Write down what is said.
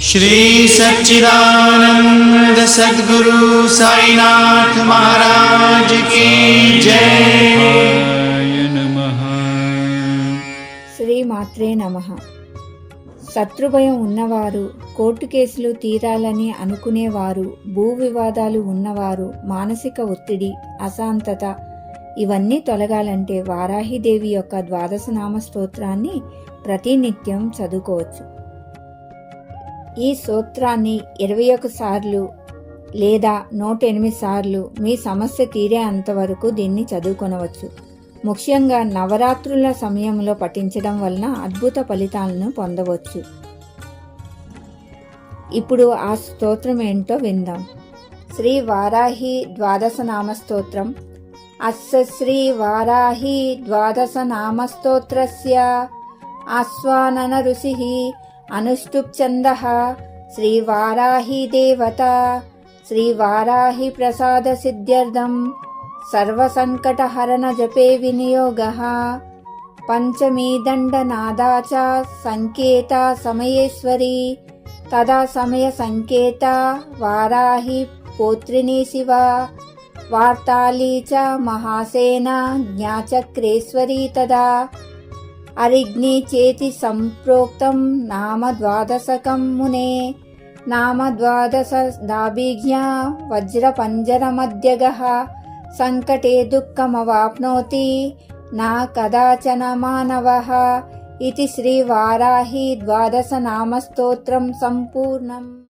श्री सच्चिदानंद सद्गुरु साईनाथ महाराज की जय नमः శ్రీ మాత్రే నమ శత్రుభయం ఉన్నవారు కోర్టు కేసులు తీరాలని అనుకునేవారు భూ వివాదాలు ఉన్నవారు మానసిక ఒత్తిడి అశాంతత ఇవన్నీ తొలగాలంటే వారాహిదేవి యొక్క ద్వాదశ నామ స్తోత్రాన్ని ప్రతినిత్యం చదువుకోవచ్చు ఈ సూత్రాన్ని ఇరవై ఒక సార్లు లేదా నూట ఎనిమిది సార్లు మీ సమస్య తీరే అంతవరకు దీన్ని చదువుకొనవచ్చు. ముఖ్యంగా నవరాత్రుల సమయంలో పఠించడం వలన అద్భుత ఫలితాలను పొందవచ్చు. ఇప్పుడు ఆ స్తోత్రం ఏంటో విందాం. శ్రీ వారాహి ద్వాదశ నామస్తోత్రం అస్స శ్రీ వారాహి ద్వాదశ నామ స్తోత్రస్య. ఆస్వానన ఋషి అనుష్టుప్ ఛంద శ్రీ వారాహి దేవత శ్రీ వారాహి ప్రసాద సిద్ధ్యర్థం సర్వసంకటహరణ జపే వినియోగ పంచమీ దండనాదా చ సంకేత సమయేశ్వరి తదా సమయ సంకేత వారాహి పౌత్రిణీ శివ అరిగ్ని చేతి సంప్రోక్తం నామ ద్వాదశకం మునే. నామ ద్వాదశ దాభిజ్ఞా వజ్రపంజరమధ్యగः సంకటే దుఃఖమవాప్నోతి నా కదాచన మానవ. ఇది శ్రీవారాహి ద్వాదశ నామస్తోత్రం సంపూర్ణం.